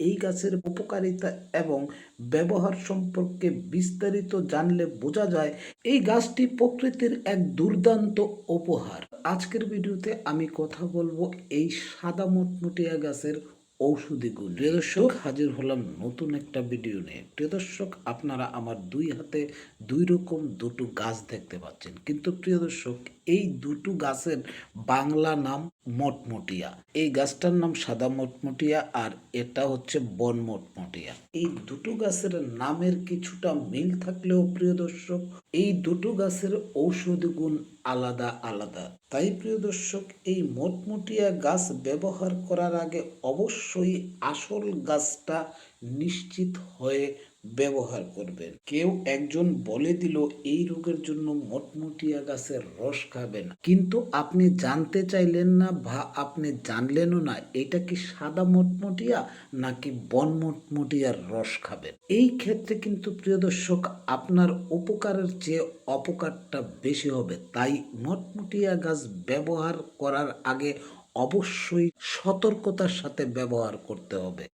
এই গাছের উপকারিতা এবং ব্যবহার সম্পর্কে বিস্তারিত জানলে বোঝা যায়, এই গাছটি প্রকৃতির এক দুর্দান্ত উপহার। আজকের ভিডিওতে আমি কথা বলব এই সাদা মোটমুটিয়া গাছের ঔষধি গুণ। প্রিয় দর্শক, হাজির হলাম নতুন একটা ভিডিও নিয়ে। প্রিয় দর্শক, আপনারা আমার দুই হাতে দুই রকম দুটো গাছ দেখতে পাচ্ছেন। কিন্তু প্রিয় দর্শক এই দুটো গাছের বাংলা নাম মটমটিয়া। এই গাছটার নাম সাদা মটমটিয়া আর এটা হচ্ছে বন মটমটিয়া। এই দুটো গাছের নামের কিছুটা মিল থাকলেও প্রিয় দর্শক, এই দুটো গাছের ঔষধি গুণ আলাদা আলাদা। তাই প্রিয় দর্শক, এই মটমটিয়া গাছ ব্যবহার করার আগে অবশ্যই আসল গাছটা নিশ্চিত হয়ে ব্যবহার করবেন। কেউ একজন বলে দিল, এই রোগের জন্য মটমটিয়া গাছের রস খাবেন। কিন্তু আপনি জানতে চাইলেন না বা আপনি জানলেনও না, এটা কি সাদা মটমটিয়া নাকি বন মটমটিয়ার রস খাবেন? এই ক্ষেত্রে কিন্তু প্রিয় দর্শক, আপনার উপকারের চেয়ে অপকারটা বেশি হবে। তাই মটমটিয়া গাছ ব্যবহার করার আগে অবশ্যই সতর্কতার সাথে ব্যবহার করতে হবে।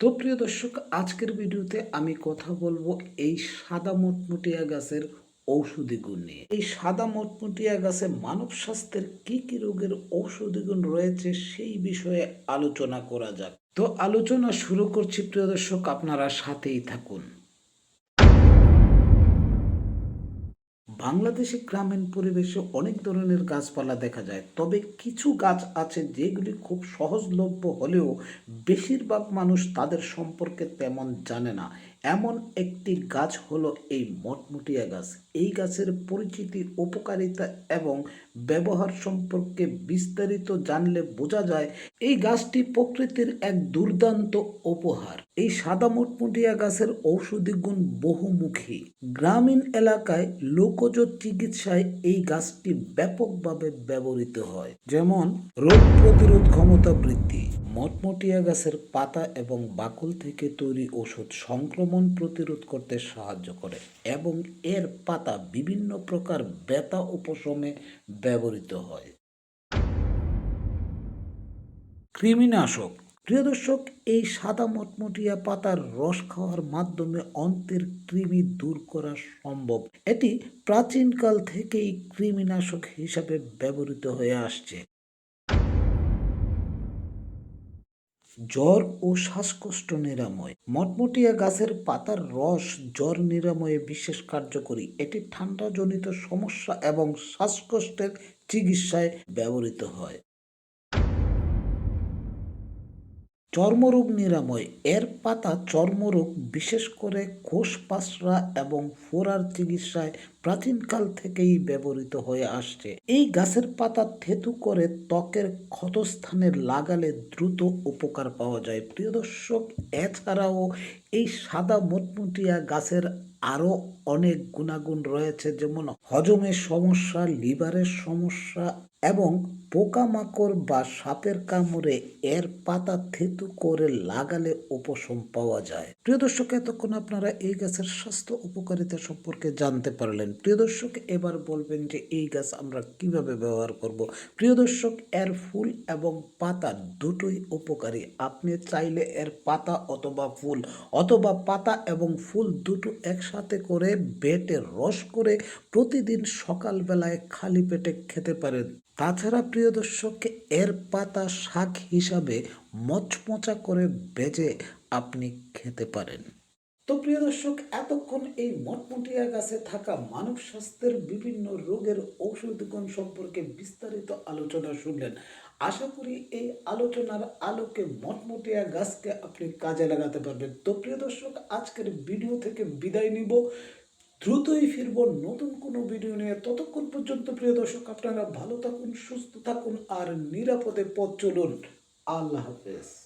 তো প্রিয় দর্শক, আজকের ভিডিওতে আমি কথা বলব এই সাদা মোটমুটিয়া গাছের ঔষধি গুণ নিয়ে। এই সাদা মোটমুটিয়া গাছে মানব স্বাস্থ্যের কি কি রোগের ঔষধি গুণ রয়েছে সেই বিষয়ে আলোচনা করা যাক। তো আলোচনা শুরু করছি প্রিয় দর্শক, আপনারা সাথেই থাকুন। বাংলাদেশে গ্রামীণ পরিবেশে অনেক ধরনের গাছপালা দেখা যায়, তবে কিছু গাছ আছে যেগুলি খুব সহজলভ্য হলেও বেশিরভাগ মানুষ তাদের সম্পর্কে তেমন জানে না। এমন একটি গাছ হলো এই মটমুটিয়া গাছ। এই গাছের পরিচিতি, উপকারিতা এবং ব্যবহার সম্পর্কে বিস্তারিত জানলে বোঝা যায়, এই গাছটি প্রকৃতির এক দুর্দান্ত উপহার। এই সাদা মটমুটিয়া গাছের ঔষধি গুণ বহুমুখী। গ্রামীণ এলাকায় লোকজ চিকিৎসায় এই গাছটি ব্যাপকভাবে ব্যবহৃত হয়। যেমন, রোগ প্রতিরোধ ক্ষমতা বৃদ্ধি। মটমটিয়া গাছের পাতা এবং বাকল থেকে তৈরি ওষুধ সংক্রমণ প্রতিরোধ করতে সাহায্য করে এবং এর পাতা বিভিন্ন প্রকার ব্যথা উপশমে ব্যবহৃত হয়। কৃমিনাশক। প্রিয় দর্শক, এই সাদা মটমটিয়া পাতার রস খাওয়ার মাধ্যমে অন্তের কৃমি দূর করা সম্ভব। এটি প্রাচীনকাল থেকেই কৃমিনাশক হিসাবে ব্যবহৃত হয়ে আসছে। জ্বর ও শ্বাসকষ্ট নিরাময়। মটমটিয়া গাছের পাতার রস জ্বর নিরাময়ে বিশেষ কার্যকরী। এটি ঠান্ডাজনিত সমস্যা এবং শ্বাসকষ্টের চিকিৎসায় ব্যবহৃত হয়। চর্মরোগ নিরাময়। এর পাতা চর্মরোগ, বিশেষ করে কোষ পাশরা এবং ফোরার চিকিৎসায় প্রাচীনকাল থেকেই ব্যবহৃত হয়ে আসছে। এই গাছের পাতা থেতু করে ত্বকের ক্ষতস্থানে লাগালে দ্রুত উপকার পাওয়া যায়। প্রিয় দর্শক, এছাড়াও এই সাদা মটমুটিয়া গাছের আরও অনেক গুণাগুণ রয়েছে, যেমন হজমের সমস্যা, লিভারের সমস্যা এবং পোকামাকড় বা সাপের কামড়ে এর পাতা থেতু করে লাগালে উপশম পাওয়া যায়। প্রিয় দর্শক, এতক্ষণ আপনারা এই গাছের স্বাস্থ্য উপকারিতা সম্পর্কে জানতে পারলেন। প্রিয় দর্শক, এবার বলবেন যে এই গাছ আমরা কীভাবে ব্যবহার করব। প্রিয় দর্শক, এর ফুল এবং পাতা দুটোই উপকারী। আপনি চাইলে এর পাতা অথবা ফুল অথবা পাতা এবং ফুল দুটো একসাথে করে বেটে রস করে প্রতিদিন সকালবেলায় খালি পেটে খেতে পারেন। তাছাড়া প্রিয় দর্শককে এর পাতা শাক হিসাবে মচমচা করে বেজে আপনি খেতে পারেন। তো প্রিয় দর্শক, এতক্ষণ এই মটমটিয়া গাছে থাকা মানব স্বাস্থ্যের বিভিন্ন রোগের ঔষধ গুণ সম্পর্কে বিস্তারিত আলোচনা শুনলেন। আশা করি এই আলোচনার আলোকে মটমটিয়া গাছকে আপনি কাজে লাগাতে পারবেন। তো প্রিয় দর্শক, আজকের ভিডিও থেকে বিদায় নিব। দ্রুতই ফিরব নতুন কোনো ভিডিও নিয়ে। ততক্ষণ পর্যন্ত প্রিয় দর্শক, আপনারা ভালো থাকুন, সুস্থ থাকুন আর নিরাপদে পথ চলুন। আল্লাহ হাফেজ।